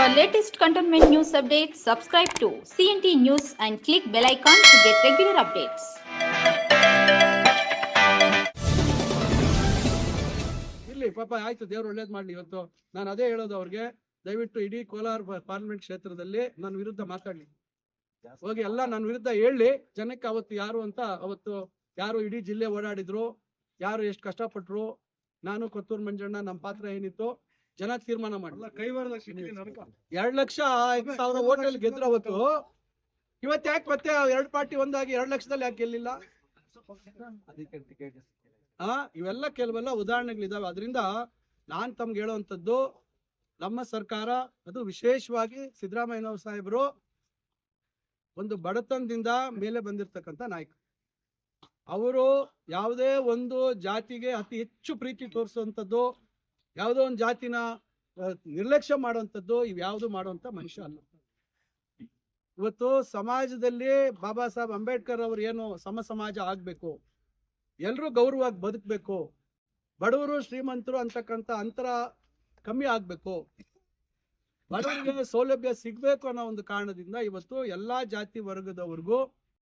For latest cantonment news updates, subscribe to CNT News and click bell icon to get regular updates. ಇರ್ಲಿ ಪಾಪ ಆಯ್ತು ದೇವ್ರು ಒಳ್ಳೇದ್ ಮಾಡ್ಲಿ ಇವತ್ತು ನಾನು ಅದೇ ಹೇಳೋದು ಅವ್ರಿಗೆ ದಯವಿಟ್ಟು ಇಡೀ ಕೋಲಾರ ಪಾರ್ಲಿಮೆಂಟ್ ಕ್ಷೇತ್ರದಲ್ಲಿ ನನ್ನ ವಿರುದ್ಧ ಮಾತಾಡ್ಲಿ ಹೋಗಿ ಎಲ್ಲ ನನ್ನ ವಿರುದ್ಧ ಹೇಳಿ ಜನಕ್ಕೆ ಅವತ್ತು ಯಾರು ಅಂತ ಅವತ್ತು ಯಾರು ಇಡೀ ಜಿಲ್ಲೆ ಓಡಾಡಿದ್ರು ಯಾರು ಎಷ್ಟು ಕಷ್ಟಪಟ್ರು ನಾನು ಕೊತ್ತೂರು ಮಂಜಣ್ಣ ನಮ್ಮ ಪಾತ್ರ ಏನಿತ್ತು ಜನ ತೀರ್ಮಾನ ಮಾಡಲ್ಲ ಎರಡ್ ಲಕ್ಷ ಐದು ಸಾವಿರ ಓಟಲ್ಲಿ ಗೆದ್ರ ಅವತ್ತು ಇವತ್ತು ಯಾಕೆ ಮತ್ತೆ ಎರಡು ಪಾರ್ಟಿ ಒಂದಾಗಿ ಎರಡ್ ಲಕ್ಷದಲ್ಲಿ ಯಾಕೆ ಗೆಲ್ಲಿಲ್ಲ? ಆ ಇವೆಲ್ಲ ಕೆಲವೆಲ್ಲ ಉದಾಹರಣೆಗಳಿದಾವೆ. ಅದರಿಂದ ನಾನ್ ತಮ್ಗೆ ಹೇಳುವಂಥದ್ದು ನಮ್ಮ ಸರ್ಕಾರ ಅದು ವಿಶೇಷವಾಗಿ ಸಿದ್ದರಾಮಯ್ಯನವ್ರ ಸಾಹೇಬರು ಒಂದು ಬಡತನದಿಂದ ಮೇಲೆ ಬಂದಿರತಕ್ಕಂಥ ನಾಯಕ. ಅವರು ಯಾವುದೇ ಒಂದು ಜಾತಿಗೆ ಅತಿ ಹೆಚ್ಚು ಪ್ರೀತಿ ತೋರಿಸುವಂಥದ್ದು ಯಾವುದೋ ಒಂದು ಜಾತಿನ ನಿರ್ಲಕ್ಷ್ಯ ಮಾಡುವಂಥದ್ದು ಇವ್ಯಾವುದು ಮಾಡುವಂಥ ಮನುಷ್ಯ ಅಲ್ಲ. ಇವತ್ತು ಸಮಾಜದಲ್ಲಿ ಬಾಬಾ ಸಾಹೇಬ್ ಅಂಬೇಡ್ಕರ್ ಅವರು ಏನು ಸಮ ಸಮಾಜ ಆಗಬೇಕು ಎಲ್ಲರೂ ಗೌರವವಾಗಿ ಬದುಕಬೇಕು, ಬಡವರು ಶ್ರೀಮಂತರು ಅಂತಕ್ಕಂಥ ಅಂತರ ಕಮ್ಮಿ ಆಗಬೇಕು, ಬಡವರಿಗೆ ಸೌಲಭ್ಯ ಸಿಗಬೇಕು ಅನ್ನೋ ಒಂದು ಕಾರಣದಿಂದ ಇವತ್ತು ಎಲ್ಲಾ ಜಾತಿ ವರ್ಗದವ್ರಿಗೂ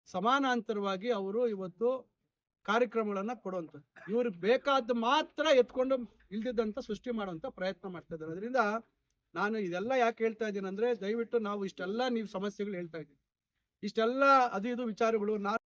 ಸಮಾನಾಂತರವಾಗಿ ಅವರು ಇವತ್ತು ಕಾರ್ಯಕ್ರಮಗಳನ್ನ ಕೊಡುವಂತ. ಇವ್ರಿಗೆ ಬೇಕಾದ ಮಾತ್ರ ಎತ್ಕೊಂಡು ಇಲ್ದಿದ್ದಂತ ಸೃಷ್ಟಿ ಮಾಡುವಂತ ಪ್ರಯತ್ನ ಮಾಡ್ತಾ ಇದ್ದಾರೆ. ಅದರಿಂದ ನಾನು ಇದೆಲ್ಲ ಯಾಕೆ ಹೇಳ್ತಾ ಇದ್ದೀನಿ ಅಂದ್ರೆ ದಯವಿಟ್ಟು ನಾವು ಇಷ್ಟೆಲ್ಲ ನೀವು ಸಮಸ್ಯೆಗಳು ಹೇಳ್ತಾ ಇದ್ದೀವಿ ಇಷ್ಟೆಲ್ಲ ಅದು ಇದು ವಿಚಾರಗಳು, ನಾನು